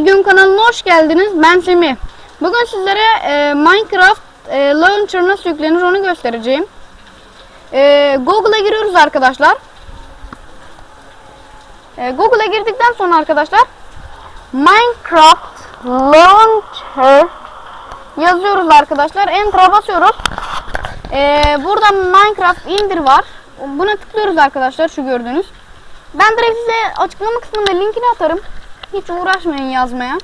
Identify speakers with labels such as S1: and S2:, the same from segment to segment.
S1: Gün kanalına hoş geldiniz. Ben Semih. Bugün sizlere e, Minecraft e, Launcher nasıl yüklenir onu göstereceğim. E, Google'a giriyoruz arkadaşlar. E, Google'a girdikten sonra arkadaşlar Minecraft Launcher yazıyoruz arkadaşlar. Enter'a basıyoruz. E, burada Minecraft indir var. Buna tıklıyoruz arkadaşlar şu gördüğünüz. Ben direkt size açıklama kısmında linkini atarım. Hiç uğraşmayın yazmaya.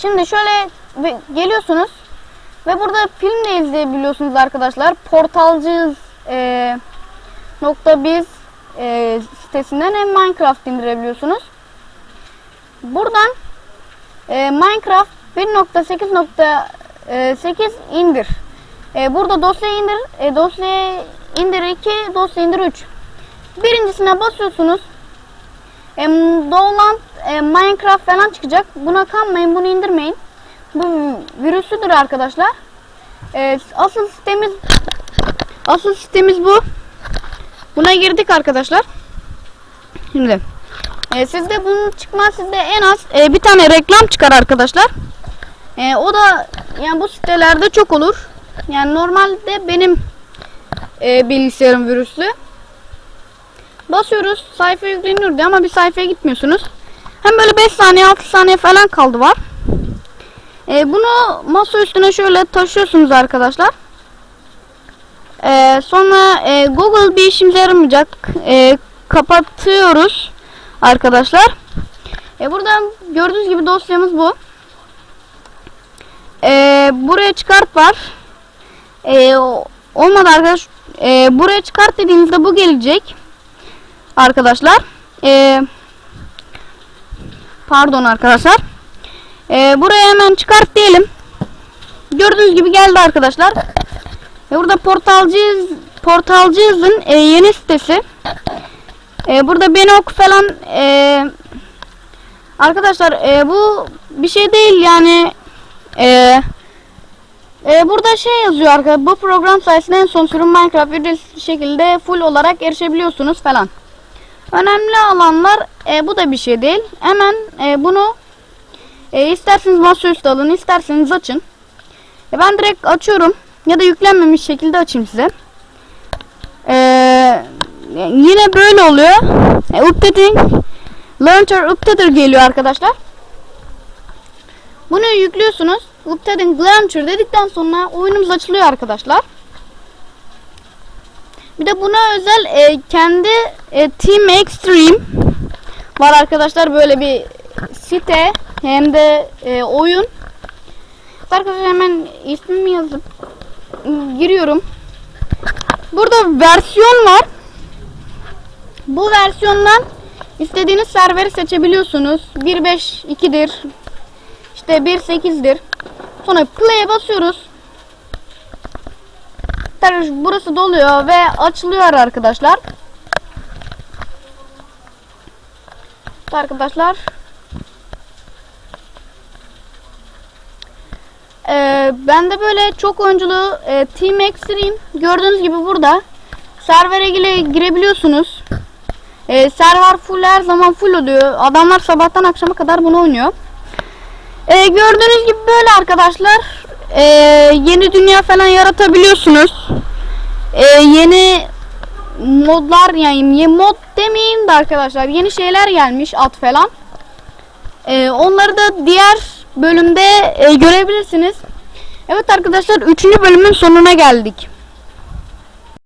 S1: Şimdi şöyle geliyorsunuz ve burada film de izleyebiliyorsunuz arkadaşlar. Portalcıyız e, nokta biz e, sitesinden hem Minecraft indirebiliyorsunuz. Buradan e, Minecraft 1.8.8 indir. E, burada dosya indir, e, dosya indir 2, dosya indir 3. Birincisine basıyorsunuz. E, Download e, Minecraft falan çıkacak. Buna kanmayın, bunu indirmeyin. Bu virüsüdür arkadaşlar. E, asıl sitemiz asıl sitemiz bu. Buna girdik arkadaşlar. Şimdi e, sizde bunun çıkma sizde en az e, bir tane reklam çıkar arkadaşlar. E, o da yani bu sitelerde çok olur. Yani normalde benim e, bilgisayarım virüslü. Basıyoruz sayfa yükleniyor diye ama bir sayfaya gitmiyorsunuz. Hem böyle 5 saniye 6 saniye falan kaldı var. E, bunu masa üstüne şöyle taşıyorsunuz arkadaşlar. E, sonra e, Google bir işimize yaramayacak. E, kapatıyoruz arkadaşlar. E, burada gördüğünüz gibi dosyamız bu. E, buraya çıkart var. E, olmadı arkadaş. E, buraya çıkart dediğinizde bu gelecek arkadaşlar. Ee, pardon arkadaşlar. Ee, buraya hemen çıkart diyelim. Gördüğünüz gibi geldi arkadaşlar. Ve burada portalcıyız portalcıyızın e, yeni sitesi. E, burada beni oku falan e, arkadaşlar e, bu bir şey değil yani e, e, burada şey yazıyor arkadaşlar bu program sayesinde en son sürüm Minecraft ücretsiz şekilde full olarak erişebiliyorsunuz falan. Önemli alanlar e, bu da bir şey değil. Hemen e, bunu e, isterseniz masaüstü alın, isterseniz açın. E, ben direkt açıyorum ya da yüklenmemiş şekilde açayım size. E, yine böyle oluyor. E, updating Launcher Updater geliyor arkadaşlar. Bunu yüklüyorsunuz. Updating Launcher dedikten sonra oyunumuz açılıyor arkadaşlar. Bir de buna özel e, kendi e, Team Extreme var arkadaşlar böyle bir site hem de e, oyun. Arkadaşlar hemen ismimi yazıp giriyorum. Burada versiyon var. Bu versiyondan istediğiniz serveri seçebiliyorsunuz. 1.5.2'dir. İşte 1.8'dir. Sonra play'e basıyoruz. Tekrar burası doluyor ve açılıyor arkadaşlar. Arkadaşlar. Ee, ben de böyle çok oyunculu e, Team Extreme gördüğünüz gibi burada servere gire, girebiliyorsunuz. Ee, server full her zaman full oluyor. Adamlar sabahtan akşama kadar bunu oynuyor. Ee, gördüğünüz gibi böyle arkadaşlar. Ee, yeni dünya falan yaratabiliyorsunuz. Ee, yeni modlar yani mod demeyeyim de arkadaşlar yeni şeyler gelmiş at falan. Ee, onları da diğer bölümde e, görebilirsiniz. Evet arkadaşlar 3. bölümün sonuna geldik.